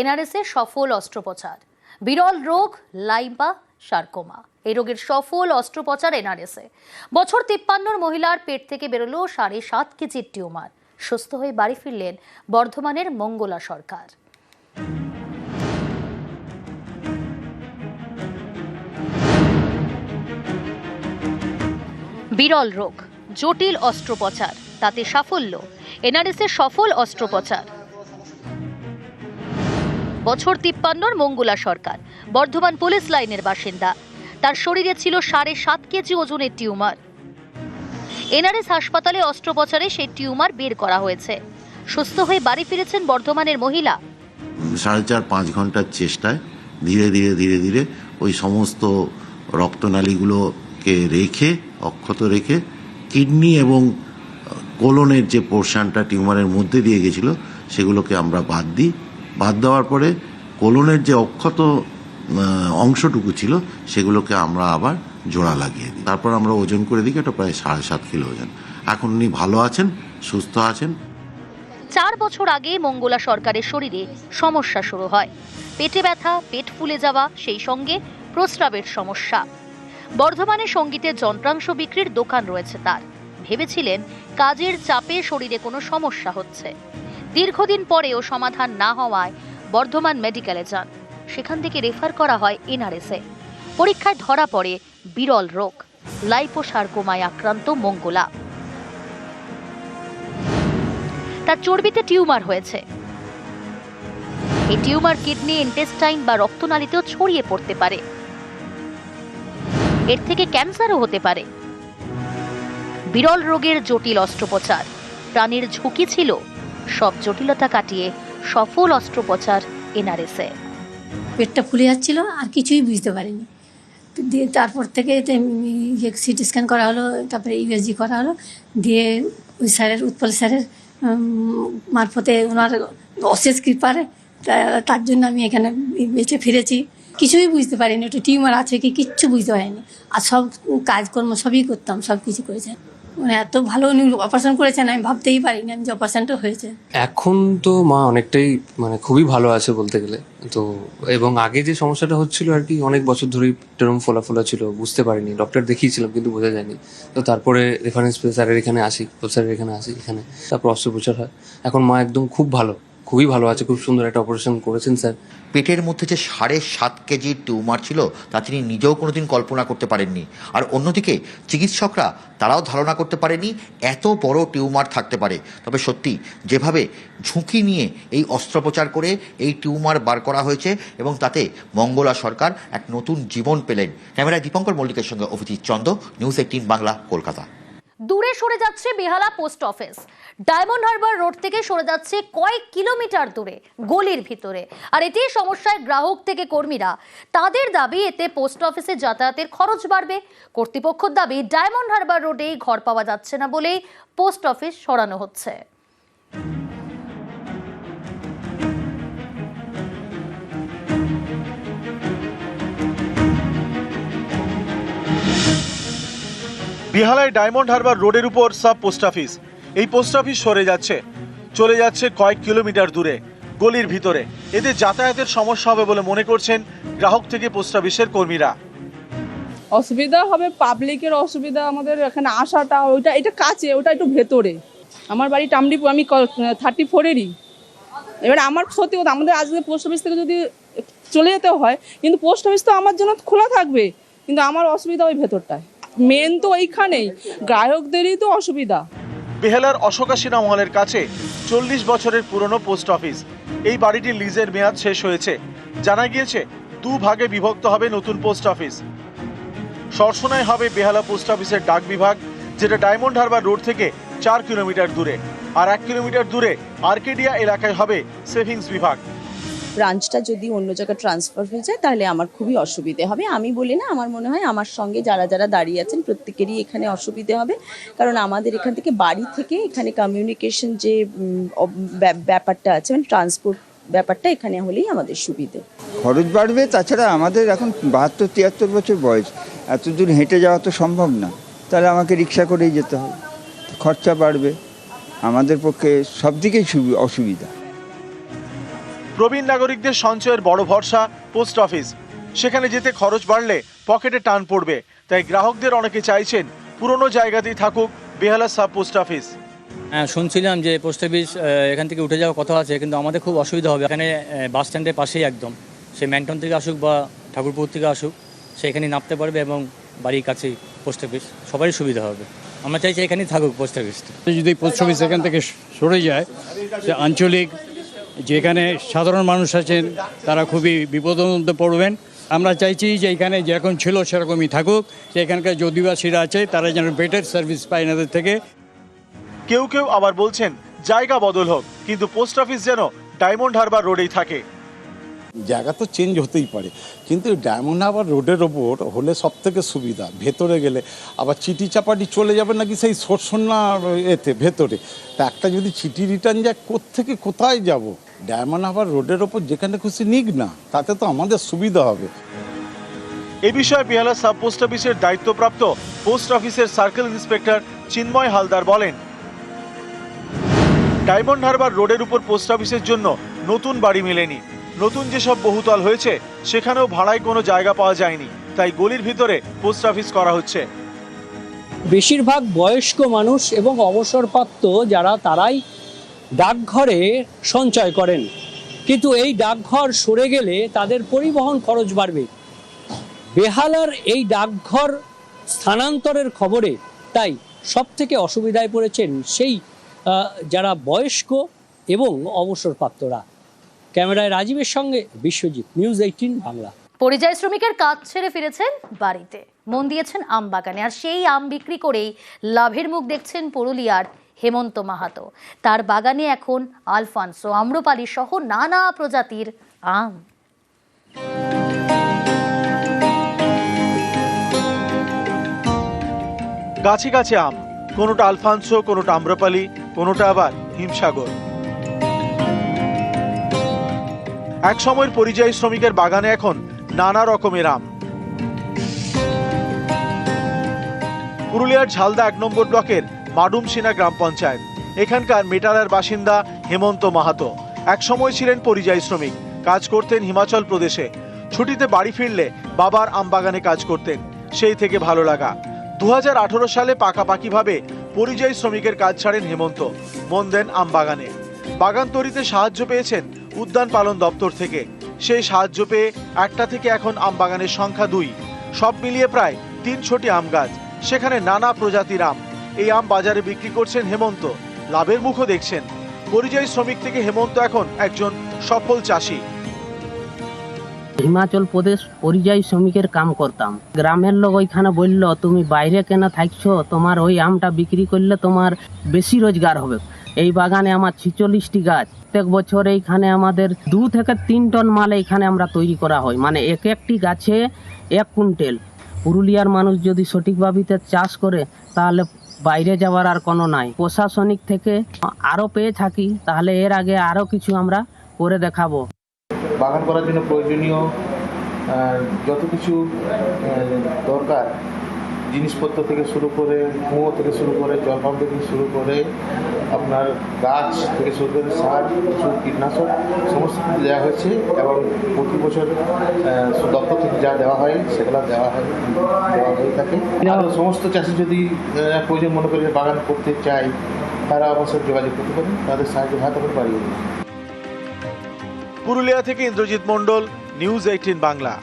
এনআরএসে সফল অস্ত্রোপচার। বিরল রোগ, লাইম্বা, সার্কোমা। এই রোগের সফল অস্ত্রোপচার এনআরএসে। বছর তিপ্পান্নর মহিলার পেট থেকে বেরোলো সাড়ে সাত কেজির টিউমার। সুস্থ হয়ে বাড়ি ফিরলেন বর্ধমানের মঙ্গলা সরকার। বিরল রোগ, জটিল অস্ত্রোপচার, তাতে সাফল্য। এনআরএস এর সফল অস্ত্রোপচার। বছর তিপ্পান্নর মঙ্গলা সরকার। বর্ধমান পুলিশ লাইনের বাসিন্দা। তার শরীরে ছিল সাড়ে সাত কেজি ওজনের টিউমার। এনআরএস হাসপাতালে অস্ত্রোপচারে সেই টিউমার বের করা হয়েছে। সুস্থ হয়ে বাড়ি ফিরেছেন বর্ধমানের মহিলা। সাড়ে চার পাঁচ ঘণ্টার চেষ্টায় ধীরে ধীরে ধীরে ধীরে ওই সমস্ত রক্তনালীগুলোকে রেখে, অক্ষত রেখে কিডনি এবং কোলনের যে পোর্শনটা টিউমারের মধ্যে দিয়ে গেছিল, সেগুলোকে আমরা বাদ দিই। বাদ দেওয়ার পরে কোলনের যে অক্ষত অংশটুকু ছিল, সেগুলোকে আমরা আবার জোড়া লাগিয়ে দিই। তারপর আমরা ওজন করে দিই, এটা প্রায় সাড়ে সাত কিলো ওজন। এখন উনি ভালো আছেন, সুস্থ আছেন। চার বছর আগে মঙ্গলা সরকারের শরীরে সমস্যা শুরু হয়। পেটে ব্যথা, পেট ফুলে যাওয়া, সেই সঙ্গে প্রস্রাবের সমস্যা। বর্ধমানে সঙ্গীতের যন্ত্রাংশ বিক্রির দোকান রয়েছে তার। ভেবেছিলেন কাজের চাপে শরীরে কোনো সমস্যা হচ্ছে। দীর্ঘদিন পরেও সমাধান না হওয়ায় বর্ধমান মেডিকেলে যান। সেখান থেকে রেফার করা হয় এনআরএসে। পরীক্ষায় ধরা পড়ে বিরল রোগ। লাইপোসার্কোমায় আক্রান্ত মঙ্গলা। তার চর্বিতে টিউমার হয়েছে। এই টিউমার কিডনি, ইন্টেস্টাইন বা রক্তনালীতেও ছড়িয়ে পড়তে পারে। এর থেকে ক্যান্সারও হতে পারে। বিরল রোগের জটিল অস্ত্রোপচার। প্রাণীর ঝুঁকি ছিল। সব জটিলতা কাটিয়ে সফল অস্ত্রোপচার এনআরএসে। পেটটা ফুলে যাচ্ছিল, আর কিছুই বুঝতে পারিনি। দিয়ে তারপর থেকে সিটি স্ক্যান করা হলো, তারপরে ইউএসজি করা হলো, দিয়ে ওই স্যারের, উৎপল স্যারের মারফতে ওনার অশেষ কৃপারে তার জন্য আমি এখানে বেঁচে ফিরেছি। কিছুই বুঝতে পারিনি, একটু টিউমার আছে কি, কিচ্ছু বুঝতে পারিনি। আর সব কাজকর্ম সবই করতাম সব কিছু করেছেন। মানে এত ভালো উনি অপারেশন করেছেন, আমি ভাবতেই পারিনি আমি যে অপারেশনটা হয়েছে। এখন তো মা অনেকটাই মানে খুবই ভালো আছে বলতে গেলে। তো এবং আগে যে সমস্যাটা হচ্ছিল আর কি, অনেক বছর ধরেই টেরম ফোলা ফোলা ছিল, বুঝতে পারিনি। ডক্টর দেখিয়েছিলাম, কিন্তু বোঝা যায়নি। তো তারপরে রেফারেন্স পেয়ে স্যারের এখানে আসি স্যারের এখানে আসি, এখানে তারপর অস্ত্রোপচার হয়। এখন মা একদম খুব ভালো, খুবই ভালো আছে, খুব সুন্দর একটা অপারেশন করেছেন স্যার পেটের মধ্যে যে সাড়ে সাত কেজির টিউমার ছিল, তা তিনি নিজেও কোনোদিন কল্পনা করতে পারেননি। আর অন্যদিকে, চিকিৎসকরা তারাও ধারণা করতে পারেনি, এত বড় টিউমার থাকতে পারে। তবে সত্যি, যেভাবে ঝুঁকি নিয়ে এই অস্ত্রোপচার করে এই টিউমার বার করা হয়েছে এবং তাতে মঙ্গলা সরকার এক নতুন জীবন পেলেন। ক্যামেরায় দীপঙ্কর মল্লিকের সঙ্গে অভিজিৎ চন্দ নিউজ এইটিন বাংলা, কলকাতা। দূরে সরে যাচ্ছে Behala post office. Diamond Harbour Road থেকে সরে যাচ্ছে কয়েক কিলোমিটার দূরে, গলির ভিতরে। আর এটি সমস্যায় গ্রাহক থেকে কর্মীরা। তাদের দাবি, এতে পোস্ট অফিসে যাতায়াতের খরচ বাড়বে। কর্তৃপক্ষের দাবি, ডায়মন্ড হারবার রোডেই ঘর পাওয়া যাচ্ছে না বলেই পোস্ট অফিস সরানো হচ্ছে। বিহালায় ডায়মন্ড হারবার রোডের উপর সাব পোস্ট অফিস। এই পোস্ট অফিস সরে যাচ্ছে। চলে যাচ্ছে কয়েক কিলোমিটার দূরে, গলির ভিতরে। এতে যাতায়াতের সমস্যা হবে বলে মনে করছেন গ্রাহক থেকে পোস্ট অফিসের কর্মীরা। অসুবিধা হবে পাবলিকের অসুবিধা আমাদের এখানে আসাটা, ওইটা, এটা কাছে, ওটা একটু ভেতরে। আমার বাড়ি টামডিপুর আমি থার্টি ফোরেরই এবার আমার সত্যি কথা আমাদের আজকে পোস্ট অফিস থেকে যদি চলে যেতে হয়, কিন্তু পোস্ট অফিস তো আমার জন্য খোলা থাকবে, কিন্তু আমার অসুবিধা ওই ভেতরটায়। মেন তো এইখানেই। গ্রাহকদেরই তো অসুবিধা। বেহালার অশোকা সিনা মহলের কাছে চল্লিশ বছরের পুরনো পোস্ট অফিস। এই বাড়িটির লিজের মেয়াদ শেষ হয়েছে। জানা গিয়েছে দু ভাগে বিভক্ত হবে নতুন পোস্ট অফিস। সরসনায় হবে বেহালা পোস্ট অফিসের ডাক বিভাগ, যেটা ডায়মন্ড হারবার রোড থেকে চার কিলোমিটার দূরে। আর এক কিলোমিটার দূরে আর্কেডিয়া এলাকায় হবে সেভিংস বিভাগ। ব্রাঞ্চটা যদি অন্য জায়গায় ট্রান্সফার হয়ে যায়, তাহলে আমার খুবই অসুবিধে হবে। আমি বলি না, আমার মনে হয় আমার সঙ্গে যারা যারা দাঁড়িয়ে আছেন, প্রত্যেকেরই এখানে অসুবিধে হবে। কারণ আমাদের এখান থেকে বাড়ি থেকে এখানে কমিউনিকেশন যে ব্যাপারটা আছে মানে ট্রান্সপোর্ট ব্যাপারটা এখানে হলেই আমাদের সুবিধে। খরচ বাড়বে, তাছাড়া আমাদের এখন বাহাত্তর, তিয়াত্তর বছর বয়স। এত দূর হেঁটে যাওয়া তো সম্ভব না। তাহলে আমাকে রিক্সা করেই যেতে হবে। খরচা বাড়বে। আমাদের পক্ষে সব দিকেই অসুবিধা। প্রবীণ নাগরিকদের সঞ্চয়ের বড় ভরসা পোস্ট অফিস। সেখানে যেতে খরচ বাড়লে পকেটে টান পড়বে। তাই গ্রাহকদের অনেকে চাইছেন পুরনো জায়গাতেই থাকুক বেহালা সাব পোস্ট অফিস। হ্যাঁ শুনছিলাম যে পোস্ট অফিস এখান থেকে উঠে যাওয়ার কথা আছে কিন্তু আমাদের খুব অসুবিধা হবে। এখানে বাস স্ট্যান্ডের পাশেই একদম। সে ম্যান্টন থেকে আসুক বা ঠাকুরপুর থেকে আসুক সে এখানে নামতে পারবে এবং বাড়ির কাছেই পোস্ট অফিস। সবারই সুবিধা হবে। আমরা চাইছি এখানেই থাকুক পোস্ট অফিসটা। যদি পোস্ট অফিস এখান থেকে সরে যায় সে আঞ্চলিক যেখানে সাধারণ মানুষ আছেন তারা খুবই বিপদের মধ্যে পড়বেন। আমরা চাইছি যে এখানে যেরকম ছিল সেরকমই থাকুক। যে এখানকার যে অধিবাসীরা আছে তারা যেন বেটার সার্ভিস পায় এনাদের থেকে। কেউ কেউ আবার বলছেন জায়গা বদল হোক কিন্তু পোস্ট অফিস যেন ডায়মন্ড হারবার রোডেই থাকে। জায়গা তো চেঞ্জ হতেই পারে কিন্তু ডায়মন্ড হারবার রোডের ওপর হলে সব থেকে সুবিধা ভেতরে গেলে। আবার চিঠি চাপাটি চলে যাবে নাকি সেই সরসন্না এতে ভেতরে। তা একটা যদি চিঠি রিটার্ন যায় কোত্থেকে কোথায় যাব? ডায়মন্ড হারবার রোডের ওপর যেখানে খুশি নিক না তাতে তো আমাদের সুবিধা হবে। এ বিষয়ে বেহালা সাব পোস্ট অফিসের দায়িত্বপ্রাপ্ত পোস্ট অফিসের সার্কেল ইন্সপেক্টর চিন্ময় হালদার বলেন ডায়মন্ড হারবার রোডের উপর পোস্ট অফিসের জন্য নতুন বাড়ি মেলেনি। নতুন যেসব বহুতল হয়েছে সেখানেও ভাড়ায় কোনো জায়গা পাওয়া যায়নি। তাই গলির ভিতরে পোস্ট অফিস করা হচ্ছে। বেশিরভাগ বয়স্ক মানুষ এবং অবসরপ্রাপ্ত যারা তারাই ডাকঘরে সঞ্চয় করেন। কিন্তু এই ডাকঘর সরে গেলে তাদের পরিবহন খরচ বাড়বে। বেহালার এই ডাকঘর স্থানান্তরের খবরে তাই সব থেকে অসুবিধায় পড়েছেন সেই যারা বয়স্ক এবং অবসরপ্রাপ্তরা। ক্যামেরায় রাজীবের সঙ্গে বিশ্বজিৎ, নিউজ এইটিন বাংলা। পরিযায়ী শ্রমিকের কাজ ছেড়ে ফিরেছেন বাড়িতে। মন দিয়েছেন আম বাগানে আর সেই আম বিক্রি করেই লাভের মুখ দেখছেন পুরুলিয়ার হেমন্ত মাহাতো। তার বাগানে এখন আলফানসো আম্রপালি সহ নানা প্রজাতির আম। গাছে গাছে আম। কোনোটা আলফানসো, কোনোটা আম্রপালি, কোনোটা আবার হিমসাগর। এক সময়ের পরিযায়ী শ্রমিকের বাগানে এখন নানা রকমের আম। পুরুলিয়ার ঝালদা এক নম্বর ব্লকের মাডুমসিনা গ্রাম পঞ্চায়েত। এখানকার মেটালার বাসিন্দা হেমন্ত মাহাতো। একসময় ছিলেন পরিযায়ী শ্রমিক, কাজ করতেন হিমাচল প্রদেশে। ছুটিতে বাড়ি ফিরলে বাবার আম বাগানে কাজ করতেন, সেই থেকে ভালো লাগা। দু হাজার আঠারো সালে পাকাপাকিভাবে পরিযায়ী শ্রমিকের কাজ ছাড়েন হেমন্ত। মন দেন আম বাগানে তৈরিতে সাহায্য পেয়েছেন উদ্যান পালন দপ্তর থেকে। সেই সাহায্য পেয়ে একটা থেকে এখন আম বাগানের সংখ্যা দুই। সব মিলিয়ে প্রায় তিনশোটি আম গাছ সেখানে নানা প্রজাতির আম এই আম বাজারে বিক্রি করছেন হেমন্ত। লাভের মুখও দেখছেন। পরিযায়ী শ্রমিক থেকে হেমন্ত এখন একজন সফল চাষি। হিমাচল প্রদেশ পরিযায়ী শ্রমিকের কাম করতাম। গ্রামের লোক ওইখানে বলল, তুমি বাইরে কেন থাকছো? তোমার ওই আমটা বিক্রি করলে তোমার বেশি রোজগার হবে। এই বাগানে আমার ছিচল্লিশটি গাছ। প্রত্যেক বছর এইখানে আমাদের দু থেকে তিন টন মাল এইখানে আমরা তৈরি করা হয়। মানে এক একটি গাছে এক কুইন্টেল। পুরুলিয়ার মানুষ যদি সঠিকভাবে চাষ করে, তাহলে বাইরে যাওয়ার আর কোনো নাই। প্রশাসনিক থেকে আরও পেয়ে থাকি, তাহলে এর আগে আরও কিছু আমরা করে দেখাবো। বাগান করার জন্য প্রয়োজনীয় যত কিছু দরকার জিনিসপত্র থেকে শুরু করে কুয়ো থেকে শুরু করে জল পাম্প থেকে শুরু করে আপনার গাছ থেকে শুরু করে সার, কিছু কীটনাশক, সমস্ত কিছু দেওয়া হয়েছে এবং প্রতি বছর দপ্তর থেকে যা দেওয়া হয় সেগুলো দেওয়া হয়, দেওয়া হয়ে থাকে। সমস্ত চাষি যদি প্রয়োজন মনে করে বাগান করতে চায়, তারা অবশ্যই যোগাযোগ করতে পারেন, তাদের সাহায্য হাতে করে দেবে। পুরুলিয়া থেকে ইন্দ্রজিৎ মণ্ডল, নিউজ এইটিন বাংলা।